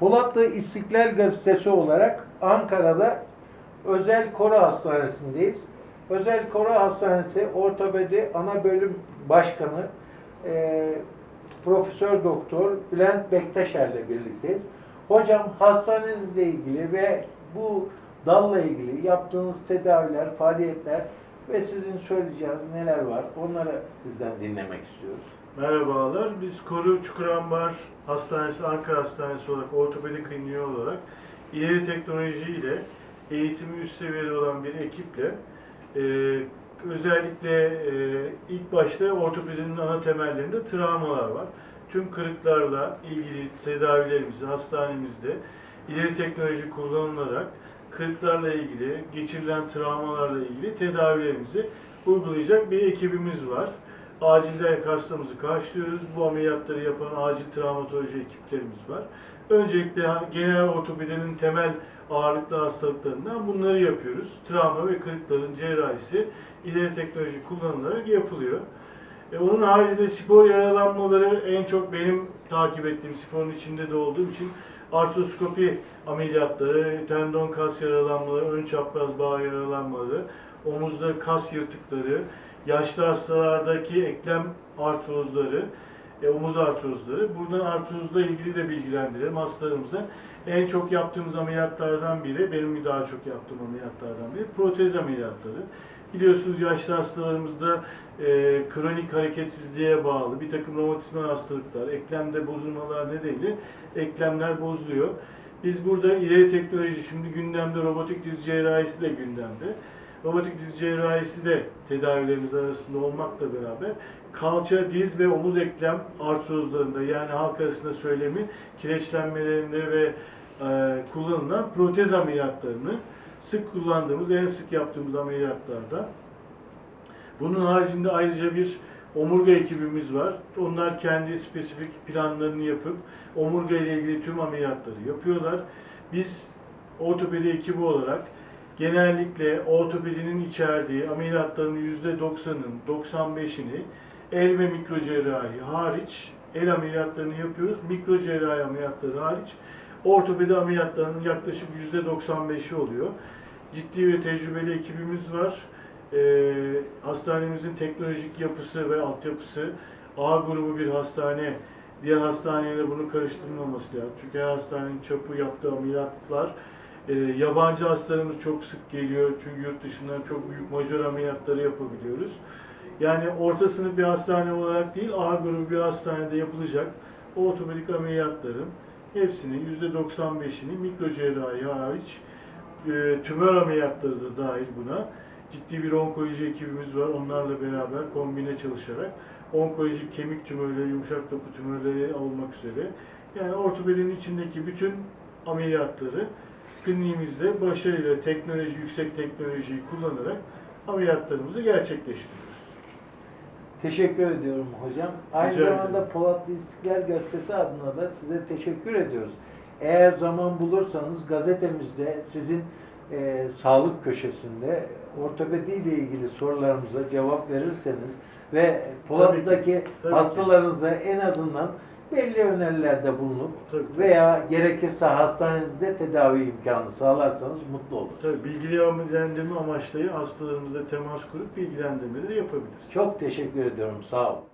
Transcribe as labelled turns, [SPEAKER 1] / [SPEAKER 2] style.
[SPEAKER 1] Polatlı İstiklal Gazetesi olarak Ankara'da Özel Koro Hastanesi'ndeyiz. Özel Koro Hastanesi Ortopedi Ana Bölüm Başkanı eee, Profesör Doktor Bülent Bektaşer ile birlikteyiz. Hocam hastanenizle ilgili ve bu dalla ilgili yaptığınız tedaviler, faaliyetler ve sizin söyleyeceğiniz neler var onları sizden dinlemek istiyoruz.
[SPEAKER 2] Merhabalar. Biz Koru Çukurambar Hastanesi, Ankara Hastanesi olarak ortopedi kliniği olarak ileri teknoloji ile eğitimi üst seviyede olan bir ekiple e, özellikle e, ilk başta ortopedinin ana temellerinde travmalar var. Tüm kırıklarla ilgili tedavilerimizi hastanemizde ileri teknoloji kullanılarak kırıklarla ilgili, geçirilen travmalarla ilgili tedavilerimizi uygulayacak bir ekibimiz var. Acilde hastamızı karşılıyoruz. Bu ameliyatları yapan acil travmatoloji ekiplerimiz var. Öncelikle genel ortopedinin temel ağırlıklı hastalıklarından bunları yapıyoruz. Travma ve kırıkların cerrahisi ileri teknoloji kullanılarak yapılıyor. E, onun haricinde spor yaralanmaları en çok benim takip ettiğim sporun içinde de olduğum için artroskopi ameliyatları, tendon kas yaralanmaları, ön çapraz bağ yaralanmaları, omuzda kas yırtıkları, yaşlı hastalardaki eklem artrozları, e, omuz artrozları. Buradan artrozla ilgili de bilgilendirelim hastalarımıza. En çok yaptığımız ameliyatlardan biri, benim daha çok yaptığım ameliyatlardan biri protez ameliyatları. Biliyorsunuz yaşlı hastalarımızda e, kronik hareketsizliğe bağlı bir takım romatizmal hastalıklar, eklemde bozulmalar nedeniyle eklemler bozuluyor. Biz burada ileri teknoloji, şimdi gündemde robotik diz cerrahisi de gündemde. Robotik diz cerrahisi de tedavilerimiz arasında olmakla beraber kalça, diz ve omuz eklem artrozlarında yani halk arasında söylemi kireçlenmelerinde ve e, kullanılan protez ameliyatlarını sık kullandığımız, en sık yaptığımız ameliyatlarda. Bunun haricinde ayrıca bir omurga ekibimiz var. Onlar kendi spesifik planlarını yapıp omurga ile ilgili tüm ameliyatları yapıyorlar. Biz ortopedi ekibi olarak genellikle ortopedinin içerdiği ameliyatların %90'ın 95'ini el ve mikro cerrahi hariç el ameliyatlarını yapıyoruz. Mikro cerrahi ameliyatları hariç ortopedi ameliyatlarının yaklaşık %95'i oluyor. Ciddi ve tecrübeli ekibimiz var. Ee, hastanemizin teknolojik yapısı ve altyapısı A grubu bir hastane. Diğer hastaneyle bunu karıştırılmaması lazım. Çünkü her hastanenin çapı yaptığı ameliyatlar e, yabancı hastalarımız çok sık geliyor. Çünkü yurt dışından çok büyük majör ameliyatları yapabiliyoruz. Yani orta sınıf bir hastane olarak değil, A grubu bir hastanede yapılacak ortopedik ameliyatların hepsinin %95'ini mikro cerrahi hariç e, tümör ameliyatları da dahil buna. Ciddi bir onkoloji ekibimiz var. Onlarla beraber kombine çalışarak onkolojik kemik tümörleri, yumuşak doku tümörleri olmak üzere yani ortopedinin içindeki bütün ameliyatları kliniğimizde başarıyla teknoloji, yüksek teknolojiyi kullanarak ameliyatlarımızı gerçekleştiriyoruz.
[SPEAKER 1] Teşekkür ediyorum hocam. Aynı
[SPEAKER 2] Rica
[SPEAKER 1] zamanda
[SPEAKER 2] ederim.
[SPEAKER 1] Polatlı İstiklal Gazetesi adına da size teşekkür ediyoruz. Eğer zaman bulursanız gazetemizde sizin e, sağlık köşesinde ortopedi ile ilgili sorularımıza cevap verirseniz ve Polatlı'daki
[SPEAKER 2] Tabii ki.
[SPEAKER 1] hastalarınıza en azından belli önerilerde bulunup
[SPEAKER 2] Tabii.
[SPEAKER 1] veya gerekirse hastanenizde tedavi imkanı sağlarsanız mutlu oluruz.
[SPEAKER 2] Tabii bilgilendirme amaçlı hastalarımızla temas kurup bilgilendirmeleri yapabiliriz.
[SPEAKER 1] Çok teşekkür ediyorum. Sağ olun.